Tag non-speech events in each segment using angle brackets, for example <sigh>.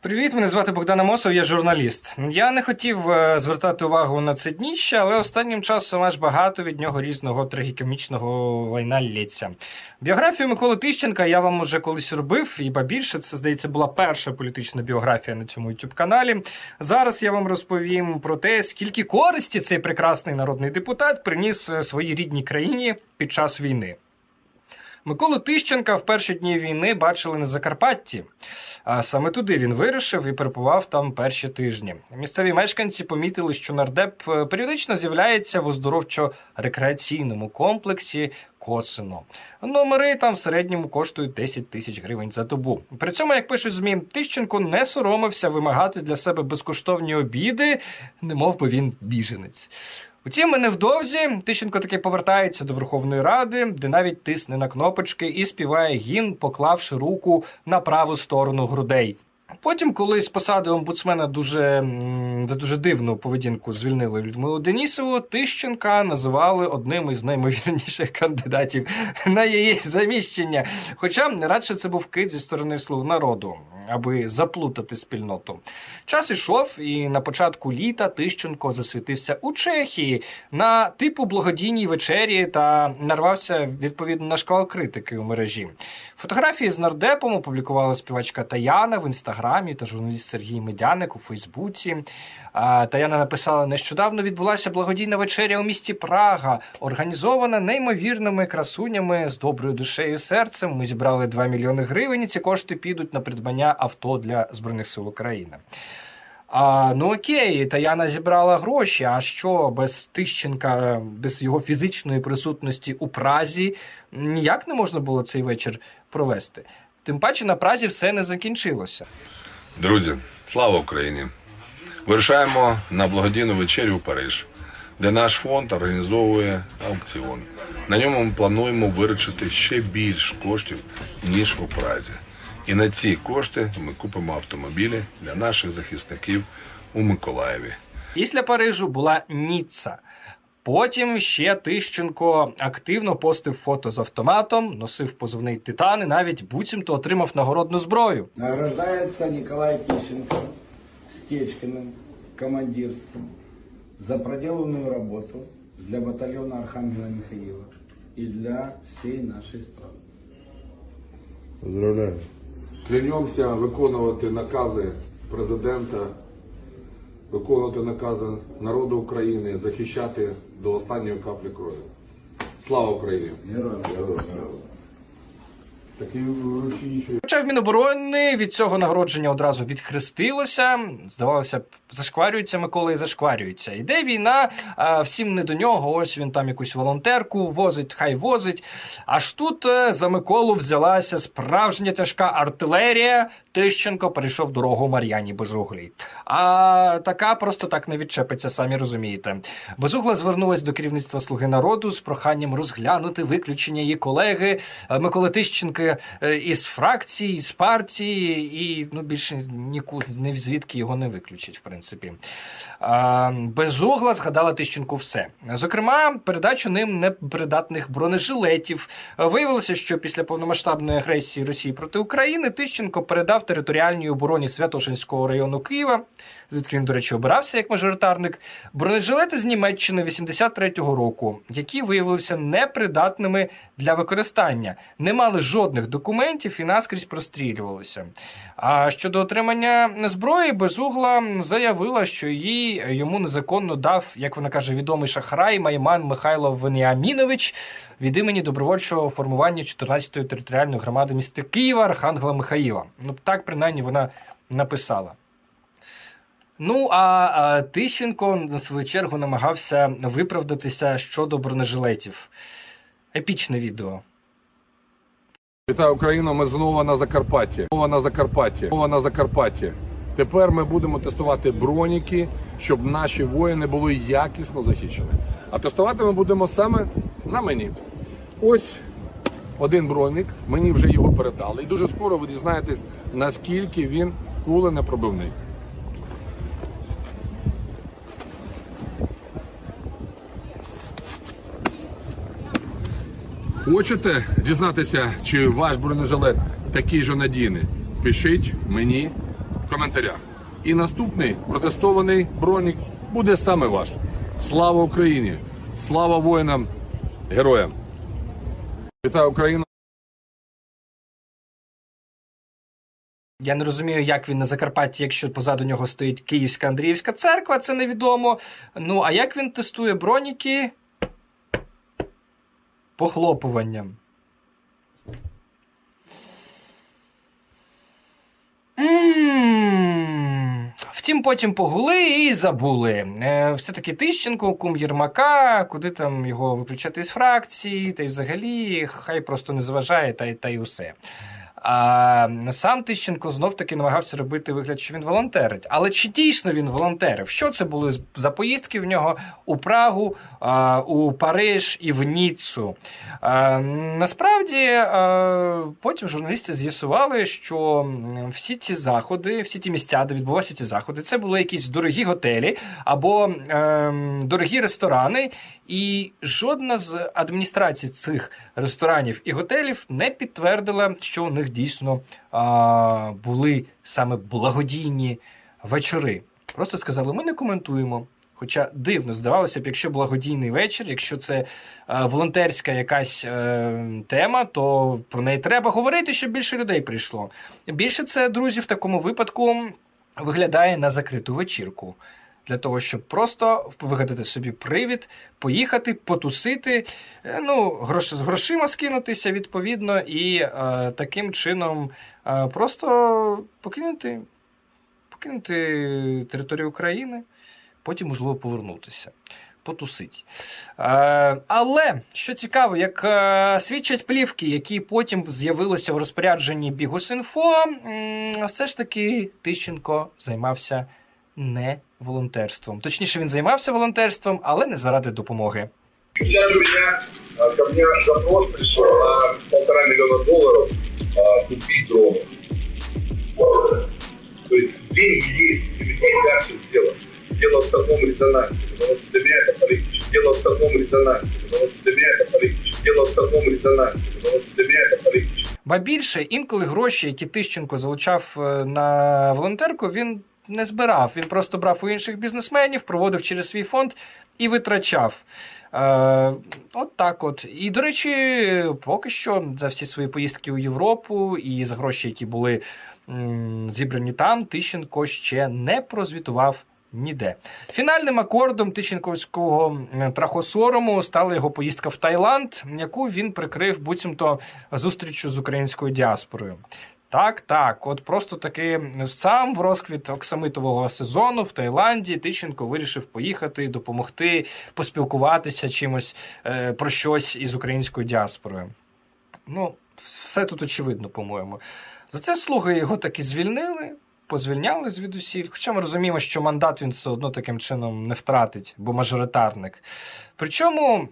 Привіт, мене звати Богдан Амосов, я журналіст. Я не хотів е, звертати увагу на це дніще, але останнім часом аж багато від нього різного трагікомічного лайна лється. Біографію Миколи Тищенка я вам уже колись робив, і ба більше це здається була перша політична біографія на цьому youtube каналі. Зараз я вам розповім про те, скільки користі цей прекрасний народний депутат приніс е, своїй рідній країні під час війни. Миколу Тищенка в перші дні війни бачили на Закарпатті. А саме туди він вирушив і перебував там перші тижні. Місцеві мешканці помітили, що нардеп е, періодично з'являється в оздоровчо-рекреаційному комплексі Косино. Номери там в середньому коштують 10 тисяч гривень за добу. При цьому, як пишуть змі, Тищенко не соромився вимагати для себе безкоштовні обіди, немов би він біженець. Утім, невдовзі Тищенко таки повертається до Верховної Ради, де навіть тисне на кнопочки і співає гімн, поклавши руку на праву сторону грудей. Потім, коли з посади омбудсмена дуже за дуже дивну поведінку звільнили Людмилу Денісову, Тищенка називали одним із наймовірніших кандидатів на її заміщення. Хоча радше це був кит зі сторони слуг народу, аби заплутати спільноту. Час ішов, і на початку літа Тищенко засвітився у Чехії на типу благодійній вечері та нарвався відповідно на шквал критики у мережі. Фотографії з нардепом опублікувала співачка Таяна в інстаграмі та журналіст Сергій Медяник у Фейсбуці. Таяна написала: нещодавно відбулася благодійна вечеря у місті Прага, організована неймовірними красунями з доброю душею і серцем. Ми зібрали 2 мільйони гривень. і Ці кошти підуть на придбання авто для збройних сил України. А, ну окей, Таяна зібрала гроші. А що без Тищенка, без його фізичної присутності у Празі ніяк не можна було цей вечір провести. Тим паче на Празі все не закінчилося. Друзі, слава Україні! Вирушаємо на благодійну вечерю у Париж, де наш фонд організовує аукціон. На ньому ми плануємо виручити ще більш коштів, ніж у Празі. І на ці кошти ми купимо автомобілі для наших захисників у Миколаєві. Після Парижу була Ніцца. Потім ще Тищенко активно постив фото з автоматом, носив позивний титан і навіть буцімто отримав нагородну зброю. Награждается Николай Тищенко Стечкиным, командирским, за проделанную работу для батальона Архангела Михаила и для всей нашей страны. Поздравляю. Клянемося виконувати накази президента, виконувати накази народу України, захищати до останньої каплі крові. Слава Україні! Героям слава. Такі вручі Хоча в Міноборони від цього нагородження одразу відхрестилося. Здавалося б, зашкварюється Микола і зашкварюється. Іде війна, а всім не до нього. Ось він там якусь волонтерку возить, хай возить. Аж тут е, за Миколу взялася справжня тяжка артилерія. Тищенко перейшов дорогу Мар'яні Безуглій. А така просто так не відчепиться, самі розумієте. Безугла звернулась до керівництва Слуги народу з проханням розглянути виключення її колеги е, Миколи Тищенка е, із фракції, із партії, і ну більше ніку не звідки його не виключать, в принципі. Безугла згадала Тищенку все. Зокрема, передачу ним непридатних бронежилетів. Виявилося, що після повномасштабної агресії Росії проти України Тищенко передав територіальній обороні Святошинського району Києва, звідки він, до речі, обирався як мажоритарник, бронежилети з Німеччини 83-го року, які виявилися непридатними для використання, не мали жодних документів і наскрізь прострілювалися. А щодо отримання зброї, безугла заявила, що її йому незаконно дав, як вона каже, відомий шахрай Майман Михайло Веніамінович від імені добровольчого формування 14-ї територіальної громади міста Києва Архангела Михаїла. Ну так принаймні вона написала. Ну а Тищенко на свою чергу намагався виправдатися щодо бронежилетів. Епічне відео. Вітаю Україну. Ми знову на Закарпатті. Знову на Закарпатті. Знову на Закарпатті. Тепер ми будемо тестувати броніки, щоб наші воїни були якісно захищені. А тестувати ми будемо саме на мені. Ось один бронік, мені вже його передали. І дуже скоро ви дізнаєтесь, наскільки він куленепробивний. Хочете дізнатися, чи ваш бронежилет такий же надійний? Пишіть мені в коментарях. І наступний протестований бронік буде саме ваш. Слава Україні! Слава воїнам, героям! Вітаю Україну! Я не розумію, як він на Закарпатті, якщо позаду нього стоїть Київська Андріївська церква, це невідомо. Ну, а як він тестує броніки похлопуванням? Втім, потім погули і забули. Е, Все-таки Тищенко, кум Єрмака, куди там його виключати з фракції, та й взагалі, хай просто не заважає, та та й усе. А сам Тищенко знов таки намагався робити вигляд, що він волонтерить. Але чи дійсно він волонтерив? Що це були за поїздки в нього у Прагу, у Париж і в Ніццу? Насправді потім журналісти з'ясували, що всі ці заходи, всі ті місця, де відбувалися ці заходи, це були якісь дорогі готелі або ем, дорогі ресторани, і жодна з адміністрацій цих ресторанів і готелів не підтвердила, що у них дійсно а, були саме благодійні вечори. Просто сказали, ми не коментуємо. Хоча дивно здавалося б, якщо благодійний вечір, якщо це е, волонтерська якась е, тема, то про неї треба говорити, щоб більше людей прийшло. Більше це, друзі, в такому випадку виглядає на закриту вечірку. Для того, щоб просто вигадати собі привід, поїхати, потусити, е, ну, грош, з грошима скинутися відповідно, і е, таким чином е, просто покинути, покинути територію України, потім, можливо, повернутися. Потусить. Е, але що цікаво, як е, свідчать плівки, які потім з'явилися в розпорядженні Бігус.Інфо, все ж таки Тищенко займався не волонтерством. Точніше, він займався волонтерством, але не заради допомоги. Сейчас у меня, а, ко мне запрос пришел на полтора миллиона долларов а, купить дроны. То есть деньги есть, и как все сделано. Дело в таком резонансе, потому что для меня это политически. Дело в таком резонансе, потому что для меня это политически. Дело в таком резонансе, потому что для меня это политически. Ба більше, інколи гроші, які Тищенко залучав е, на волонтерку, він не збирав. Він просто брав у інших бізнесменів, проводив через свій фонд і витрачав. Е, от так от. І, до речі, поки що за всі свої поїздки у Європу і за гроші, які були м, зібрані там, Тищенко ще не прозвітував. Ніде фінальним акордом Тищенковського трахосорому стала його поїздка в Таїланд, яку він прикрив буцімто зустрічю з українською діаспорою. Так, так, от просто таки сам в розквіт оксамитового сезону в Таїланді Тищенко вирішив поїхати, допомогти, поспілкуватися чимось е, про щось із українською діаспорою. Ну, все тут очевидно, по-моєму. Зате слуги його таки звільнили, позвільняли звідусіль. Хоча ми розуміємо, що мандат він все одно таким чином не втратить, бо мажоритарник. Причому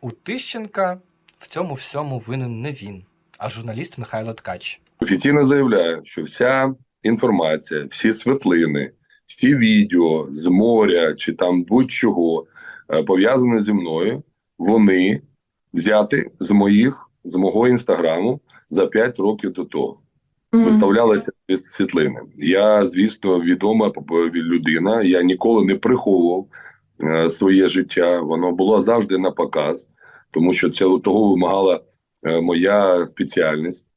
у Тищенка в цьому всьому винен не він, а журналіст Михайло Ткач. Офіційно заявляю, що вся інформація, всі світлини, всі відео з моря чи там будь-чого е, пов'язані зі мною, вони взяти з моїх з мого інстаграму за 5 років до того. Виставлялися світ- світлини. Я, звісно, відома людина. Я ніколи не приховував е, своє життя. Воно було завжди на показ, тому що це того вимагала е, моя спеціальність.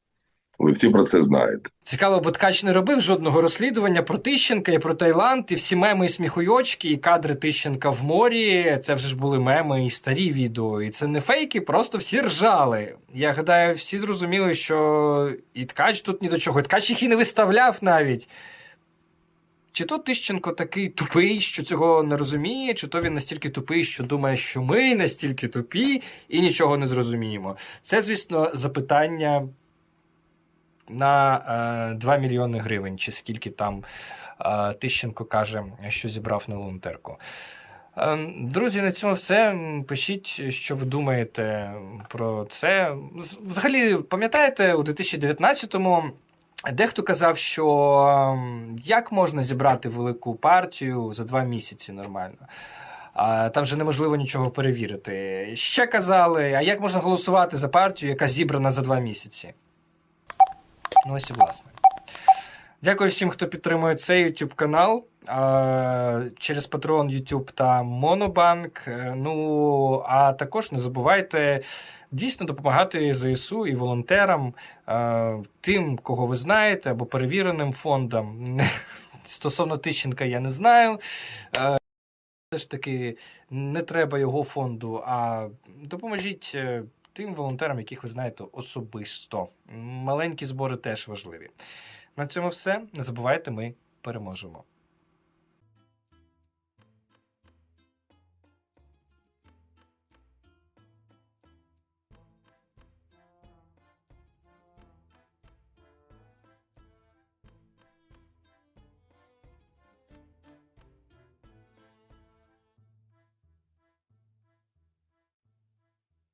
Ви всі про це знаєте. Цікаво, бо Ткач не робив жодного розслідування про Тищенка і про Таїланд, і всі меми і сміхуйочки, і кадри Тищенка в морі. Це вже ж були меми і старі відео. І це не фейки, просто всі ржали. Я гадаю, всі зрозуміли, що і Ткач тут ні до чого. І Ткач їх і не виставляв навіть. Чи то Тищенко такий тупий, що цього не розуміє, чи то він настільки тупий, що думає, що ми настільки тупі і нічого не зрозуміємо. Це, звісно, запитання на е, 2 мільйони гривень, чи скільки там е, Тищенко каже, що зібрав на волонтерку. Е, Друзі, на цьому все. Пишіть, що ви думаєте про це. Взагалі, пам'ятаєте, у 2019-му дехто казав, що як можна зібрати велику партію за два місяці нормально. Там вже неможливо нічого перевірити. Ще казали, а як можна голосувати за партію, яка зібрана за два місяці? Ну, ось і власне. Дякую всім, хто підтримує цей YouTube канал через Patreon, YouTube та Монобанк. Е, Ну а також не забувайте дійсно допомагати ЗСУ і волонтерам, е, тим, кого ви знаєте, або перевіреним фондам. <laughs> Стосовно Тищенка, я не знаю. Е, Все ж таки не треба його фонду, а допоможіть тим волонтерам, яких ви знаєте особисто. Маленькі збори теж важливі. На цьому все. Не забувайте, ми переможемо.